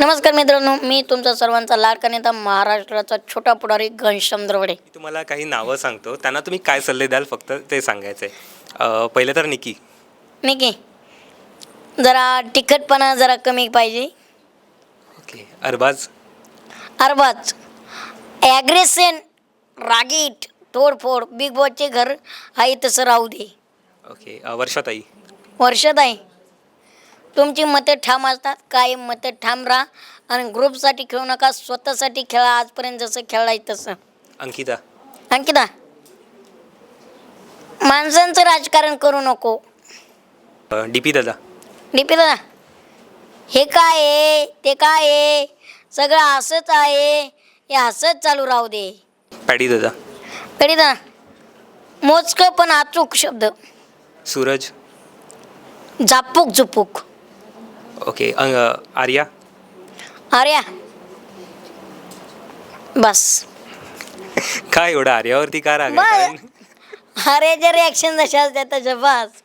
नमस्कार मित्रांनो मी तुमचा सर्वांचा लाडका नेता महाराष्ट्राचा छोटा पुढारी घनश्याम द्रवडे. मी तुम्हाला काही नावं सांगतो. त्यांना तुम्ही काय सल्ले द्याल फक्त ते सांगायचं आहे पहिलं तर निकी. निकी जरा तिखटपणा जरा कमी पाहिजे. ओके अरबाज. अरबाज ॲग्रेशन रागीट तोडफोड बिग बॉसचे घर आहे तसं राहू दे. ओके वर्षाताई. वर्षात आहे तुमची मते ठाम असतात काय मते ठाम राहा आणि ग्रुपसाठी खेळू नका स्वतःसाठी खेळा आजपर्यंत जसं खेळलाय तसं. अंकिता. अंकिता माणसांचं राजकारण करू नको. डी पी दादा. डीपी दादा हे काय आहे? ते काय आहे? सगळं असंच आहे. हे असंच चालू राहू दे. पॅडी दादा. दादा मोजकं पण अचूक शब्द. सूरज. झापूक झुपूक ओके आर्या? अरे बस. काय एवढं आर्यावरती का राग आहे? कारण जे रिॲक्शन जशा असतात त्याच्या बस.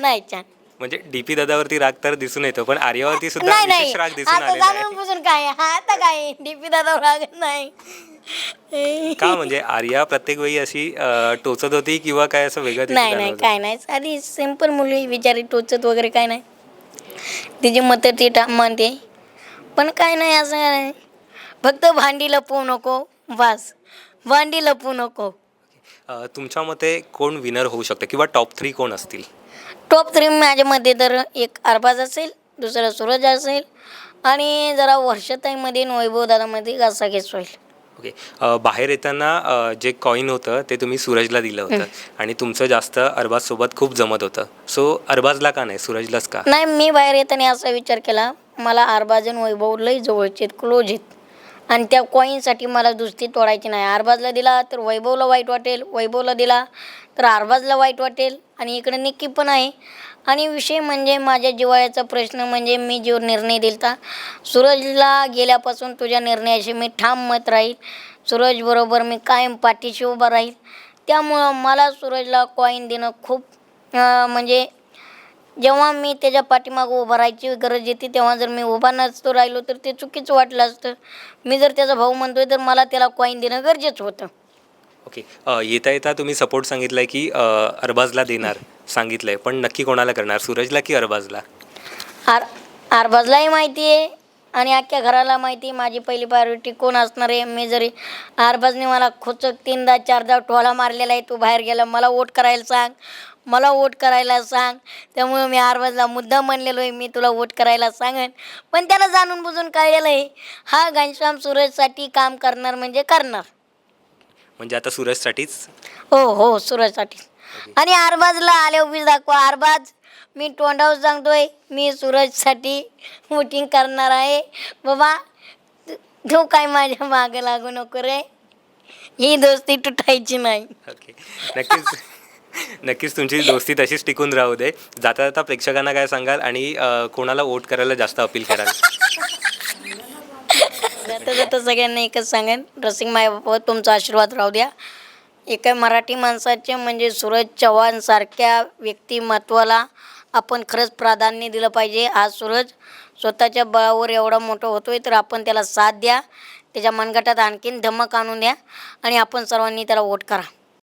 नाही छान. म्हणजे डी पी दादावरती राग तर दिसून येतो पण आर्यावरती सुद्धा नाही नाही. विशेष राग दिसून आता आलेला जाणून आहे. बुजून काय हा आता काय डीपी दादा राग नाही. का म्हणजे आर्या प्रत्येक वेळी अशी अ, टोचत होती किंवा काय असं वेगळं तिचं नाही नाही? काय नाही. साधी सिंपल मुली बिचारी टोचत वगैरे काय नाही. तिची मतं ती टा म्हणते पण काय नाही असं नाही फक्त भांडी लपवू नको बस. भांडी लपवू नको. अ, तुमच्या मते कोण विनर होऊ शकतं किंवा टॉप थ्री कोण असतील? टॉप थ्री माझ्यामध्ये तर एक अरबाज असेल दुसरा सूरज असेल आणि जरा वर्षताईमध्ये आणि वैभवदादामध्ये घासाघेस होईल. ओके अ, बाहेर येताना अ, जे कॉईन होतं ते तुम्ही सूरजला दिलं होतं. आणि तुमचं जास्त अरबाजसोबत खूप जमत होतं. सो अरबाजला का नाही? सूरजलाच का? नाही मी बाहेर येताना असा विचार केला. मला अरबाजन वैभव लई जवळचे क्लोज आहेत. आणि त्या कॉईनसाठी मला दुसरी तोडायची नाही. अरबाजला दिला तर वैभवला वाईट वाटेल वैभवला दिला तर अरबाजला वाईट वाटेल आणि इकडे निक्की पण आहे. आणि विषय म्हणजे माझ्या जिवाळ्याचा प्रश्न म्हणजे मी जो निर्णय दिलता सूरजला गेल्यापासून तुझ्या निर्णयाशी मी ठाम मत राहील. सूरजबरोबर मी कायम पाठीशी उभा राहील. त्यामुळं मला सूरजला कॉईन देणं खूप म्हणजे जेव्हा मी त्याच्या पाठीमागं उभं राहायची गरज येते तेव्हा जर मी उभा नसतो राहिलो तर ते चुकीचं वाटलं असतं. मी जर त्याचा भाऊ म्हणतोय तर मला त्याला कॉईन देणं गरजेचं होतं. ओके. अ, येता येता तुम्ही सपोर्ट सांगितलं आहे की अ, अरबाजला देणार सांगितलं आहे पण नक्की कोणाला करणार? सूरजला की अरबाजला? आर आरबाजलाही माहिती आहे आणि अख्ख्या घराला माहिती माझी पहिली प्रायोरिटी कोण असणार आहे? मी जरी आरबाजने मला खोचक तीनदा चारदा टोला मारलेला आहे तू बाहेर गेला मला वोट करायला सांग. मला वोट करायला सांग. त्यामुळे मी आरबाजला मुद्दा म्हणलेलो आहे मी तुला वोट करायला सांगेन. पण त्याला जाणून बुजून कळलेलं आहे हा घनश्याम सूरजसाठी काम करणार म्हणजे करणार. म्हणजे आता सूरजसाठीच हो हो सूरजसाठी आणि आरबाजला आले उभी दाखवा आरबाज मी तोंडावर सांगतोय मी सूरजसाठी वोटिंग करणार आहे. बाबा तू- काय माझ्या मागे लागू नको रे. ही दोस्ती तुटायची नाही. ओके नक्कीच नक्कीच तुमची दोस्ती तशीच टिकून राहू दे. जाता जाता प्रेक्षकांना काय सांगाल आणि अ, कोणाला वोट करायला जास्त अपील कराल? जाता जाता सगळ्यांना एकच सांगेन. रसिंग मायबाबा तुमचा आशीर्वाद राहू द्या. एका मराठी माणसाचे म्हणजे सूरज चव्हाण सारख्या व्यक्तिमत्वाला आपण खरंच प्राधान्य दिलं पाहिजे. आज सूरज स्वतःच्या बळावर एवढा मोठा होतोय तर आपण त्याला साथ द्या. त्याच्या मनगटात आणखीन धमक आणून द्या आणि आपण सर्वांनी त्याला वोट करा.